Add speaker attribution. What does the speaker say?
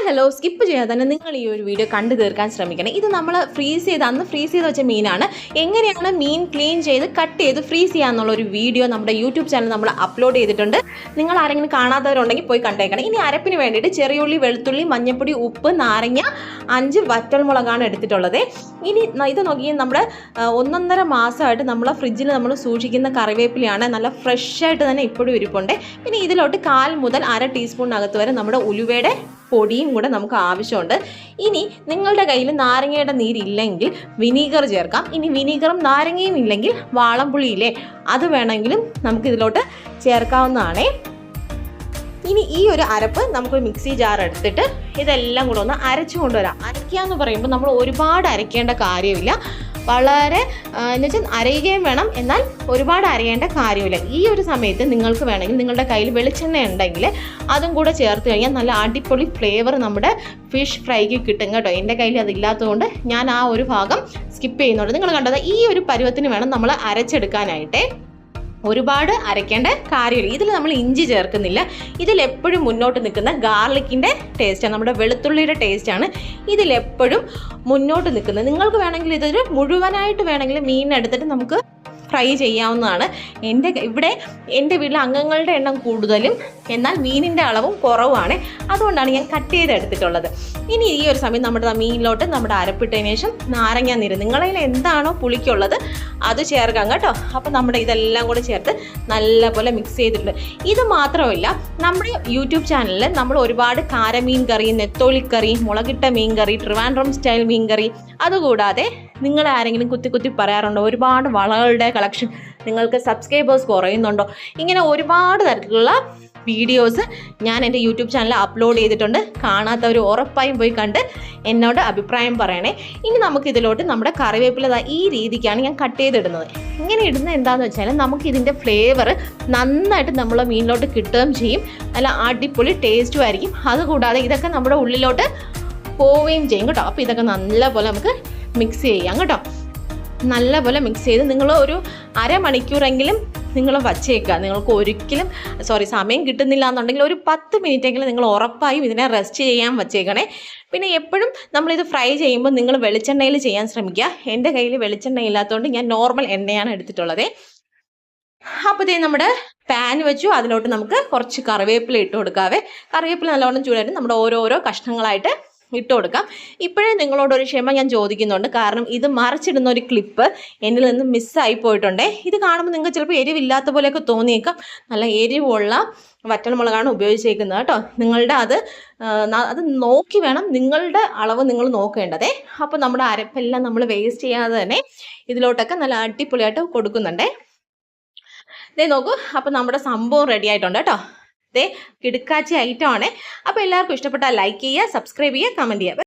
Speaker 1: Hi hello skip ചെയ്യാതെ തന്നെ നിങ്ങൾ ഈ ഒരു വീഡിയോ കണ്ടു തീർക്കാൻ ശ്രമിക്കണം. ഇത് നമ്മൾ ഫ്രീസ് ചെയ്ത് അന്ന് ഫ്രീസ് ചെയ്ത് വെച്ച മീനാണ്. എങ്ങനെയാണ് മീൻ ക്ലീൻ ചെയ്ത് കട്ട് ചെയ്ത് ഫ്രീസ് ചെയ്യാന്നുള്ള ഒരു വീഡിയോ നമ്മുടെ യൂട്യൂബ് ചാനൽ നമ്മൾ അപ്ലോഡ് ചെയ്തിട്ടുണ്ട്. നിങ്ങൾ ആരെങ്കിലും കാണാത്തവരുണ്ടെങ്കിൽ പോയി കണ്ടേക്കണം. ഇനി അരപ്പിന് വേണ്ടിയിട്ട് ചെറിയുള്ളി വെളുത്തുള്ളി മഞ്ഞപ്പൊടി ഉപ്പ് നാരങ്ങ അഞ്ച് വറ്റൽമുളകാണ് എടുത്തിട്ടുള്ളത്. ഇനി ഇത് നോക്കി നമ്മുടെ ഒന്നൊന്നര മാസമായിട്ട് നമ്മൾ ഫ്രിഡ്ജിൽ നമ്മൾ സൂക്ഷിക്കുന്ന കറിവേപ്പിലയാണ് നല്ല ഫ്രഷ് ആയിട്ട് തന്നെ ഇപ്പോഴും ഇരിപ്പുണ്ട്. പിന്നെ ഇതിലോട്ട് കാൽ മുതൽ അര ടീസ്പൂണിനകത്ത് വരെ നമ്മുടെ ഉലുവയുടെ പൊടിയും കൂടെ നമുക്ക് ആവശ്യമുണ്ട്. ഇനി നിങ്ങളുടെ കയ്യിൽ നാരങ്ങയുടെ നീരില്ലെങ്കിൽ വിനീഗർ ചേർക്കാം. ഇനി വിനീഗറും നാരങ്ങയും ഇല്ലെങ്കിൽ വാളംപുളിയില്ലേ അത് വേണമെങ്കിലും നമുക്ക് ഇതിലോട്ട് ചേർക്കാവുന്നതാണേ. ഇനി ഈ ഒരു അരപ്പ് നമുക്ക് മിക്സി ജാർ എടുത്തിട്ട് ഇതെല്ലാം കൂടെ ഒന്ന് അരച്ചു കൊണ്ടുവരാം. അരയ്ക്കുക എന്ന് പറയുമ്പോൾ നമ്മൾ ഒരുപാട് അരയ്ക്കേണ്ട കാര്യമില്ല. വളരെ എന്ന് വെച്ചാൽ അരയുകയും വേണം. എന്നാൽ ഒരുപാട് അരയേണ്ട കാര്യമില്ല. ഈ ഒരു സമയത്ത് നിങ്ങൾക്ക് വേണമെങ്കിൽ നിങ്ങളുടെ കയ്യിൽ വെളിച്ചെണ്ണ ഉണ്ടെങ്കിൽ അതും കൂടെ ചേർത്ത് കഴിഞ്ഞാൽ നല്ല അടിപൊളി ഫ്ലേവർ നമ്മുടെ ഫിഷ് ഫ്രൈക്ക് കിട്ടും കേട്ടോ. എന്റെ കയ്യിൽ അതില്ലാത്തതുകൊണ്ട് ഞാൻ ആ ഒരു ഭാഗം സ്കിപ്പ് ചെയ്യുന്നുണ്ട്. നിങ്ങൾ കണ്ടത് ഈ ഒരു പരുവത്തിന് വേണം നമ്മൾ അരച്ചെടുക്കാനായിട്ടേ. ഒരുപാട് അരയ്ക്കേണ്ട കാര്യമില്ല. ഇതിൽ നമ്മൾ ഇഞ്ചി ചേർക്കുന്നില്ല. ഇതിലെപ്പോഴും മുന്നോട്ട് നിൽക്കുന്ന ഗാർലിക്കിന്റെ ടേസ്റ്റാണ് നമ്മുടെ വെളുത്തുള്ളിയുടെ ടേസ്റ്റാണ് ഇതിലെപ്പോഴും മുന്നോട്ട് നിൽക്കുന്നത്. നിങ്ങൾക്ക് വേണമെങ്കിൽ ഇതൊരു മുഴുവനായിട്ട് വേണമെങ്കിൽ മീനെടുത്തിട്ട് നമുക്ക് ഫ്രൈ ചെയ്യാവുന്നതാണ്. എന്റെ ഇവിടെ എന്റെ വീട്ടിലെ അംഗങ്ങളുടെ എണ്ണം കൂടുതലും എന്നാൽ മീനിന്റെ അളവും കുറവാണ് അതുകൊണ്ടാണ് ഞാൻ കട്ട് ചെയ്ത് എടുത്തിട്ടുള്ളത്. ഇനി ഈ ഒരു സമയം നമ്മുടെ മീനിലോട്ട് നമ്മുടെ അരപ്പിട്ടതിന് ശേഷം നാരങ്ങ നീര്. നിങ്ങളതിൽ എന്താണോ പുളിക്കുള്ളത് അത് ചേർക്കാം കേട്ടോ. അപ്പോൾ നമ്മുടെ ഇതെല്ലാം കൂടെ ചേർത്ത് നല്ലപോലെ മിക്സ് ചെയ്തിട്ടുണ്ട്. ഇത് മാത്രമല്ല നമ്മുടെ യൂട്യൂബ് ചാനലിൽ നമ്മൾ ഒരുപാട് കാരമീൻ കറി നെത്തോളിക്കറി മുളകിട്ട മീൻ കറി ട്രിവാൻഡ്രം സ്റ്റൈൽ മീൻ കറി. അതുകൂടാതെ നിങ്ങൾ ആരെങ്കിലും കുത്തി കുത്തി പറയാറുണ്ടോ? ഒരുപാട് വളകളുടെ കളക്ഷൻ. നിങ്ങൾക്ക് സബ്സ്ക്രൈബേഴ്സ് കുറയുന്നുണ്ടോ? ഇങ്ങനെ ഒരുപാട് തരത്തിലുള്ള വീഡിയോസ് ഞാൻ എന്റെ യൂട്യൂബ് ചാനലിൽ അപ്ലോഡ് ചെയ്തിട്ടുണ്ട്. കാണാത്തവർ ഉറപ്പായും പോയി കണ്ട് എന്നോട് അഭിപ്രായം പറയണേ. ഇനി നമുക്ക് ഇതിലോട്ട് നമ്മുടെ കറിവേപ്പില ഈ രീതിക്കാണ് ഞാൻ കട്ട് ചെയ്തിടുന്നത്. ഇങ്ങനെ ഇടുന്നത് എന്താണെന്ന് വെച്ചാൽ നമുക്ക് ഇതിന്റെ ഫ്ലേവർ നന്നായിട്ട് നമ്മളെ മീനിലോട്ട് കിട്ടുകയും ചെയ്യും. നല്ല അടിപൊളി ടേസ്റ്റും ആയിരിക്കും. അതുകൂടാതെ ഇതൊക്കെ നമ്മുടെ ഉള്ളിലോട്ട് പോവുകയും ചെയ്യും കേട്ടോ. അപ്പോൾ ഇതൊക്കെ നല്ലപോലെ നമുക്ക് മിക്സ് ചെയ്യാം കേട്ടോ. നല്ലപോലെ മിക്സ് ചെയ്ത് നിങ്ങൾ ഒരു അരമണിക്കൂറെങ്കിലും നിങ്ങൾ വച്ചേക്കുക. നിങ്ങൾക്ക് ഒരിക്കലും സോറി സമയം കിട്ടുന്നില്ല എന്നുണ്ടെങ്കിൽ ഒരു പത്ത് മിനിറ്റെങ്കിലും നിങ്ങൾ ഉറപ്പായും ഇതിനെ റെസ്റ്റ് ചെയ്യാൻ വച്ചേക്കണേ. പിന്നെ എപ്പോഴും നമ്മളിത് ഫ്രൈ ചെയ്യുമ്പോൾ നിങ്ങൾ വെളിച്ചെണ്ണയിൽ ചെയ്യാൻ ശ്രമിക്കുക. എന്റെ കയ്യിൽ വെളിച്ചെണ്ണ ഇല്ലാത്തതുകൊണ്ട് ഞാൻ നോർമൽ എണ്ണയാണ് എടുത്തിട്ടുള്ളത്. അപ്പോൾ ഇതേ നമ്മുടെ പാൻ വെച്ചു. അതിലോട്ട് നമുക്ക് കുറച്ച് കറിവേപ്പില ഇട്ട് കൊടുക്കാവേ. കറിവേപ്പില നല്ലവണ്ണം ചൂടായിട്ട് നമ്മുടെ ഓരോരോ കഷ്ണങ്ങളായിട്ട് ഇട്ട് കൊടുക്കാം. ഇപ്പോഴേ നിങ്ങളോടൊരു ക്ഷമ ഞാൻ ചോദിക്കുന്നുണ്ട്. കാരണം ഇത് മറച്ചിടുന്ന ഒരു ക്ലിപ്പ് എന്നിൽ നിന്ന് മിസ്സായി പോയിട്ടുണ്ടേ. ഇത് കാണുമ്പോൾ നിങ്ങൾക്ക് ചിലപ്പോൾ എരിവില്ലാത്ത പോലെയൊക്കെ തോന്നിയേക്കാം. നല്ല എരിവുള്ള വറ്റൽമുളകാണ് ഉപയോഗിച്ചേക്കുന്നത് കേട്ടോ. നിങ്ങളുടെ അത് അത് നോക്കി വേണം നിങ്ങളുടെ അളവ് നിങ്ങൾ നോക്കേണ്ടതേ. അപ്പോൾ നമ്മുടെ അരപ്പെല്ലാം നമ്മൾ വേസ്റ്റ് ചെയ്യാതെ തന്നെ ഇതിലോട്ടൊക്കെ നല്ല അടിപൊളിയായിട്ട് കൊടുക്കുന്നുണ്ടേ. ദേ നോക്കൂ അപ്പോൾ നമ്മുടെ സംഭവം റെഡി ആയിട്ടുണ്ട് കേട്ടോ. ദേ കിടുക്കാച്ചി ഐറ്റം ആണ്. അപ്പോൾ എല്ലാവർക്കും ഇഷ്ടപ്പെട്ടാൽ ലൈക്ക് ചെയ്യുക സബ്സ്ക്രൈബ് ചെയ്യുക കമന്റ് ചെയ്യുക.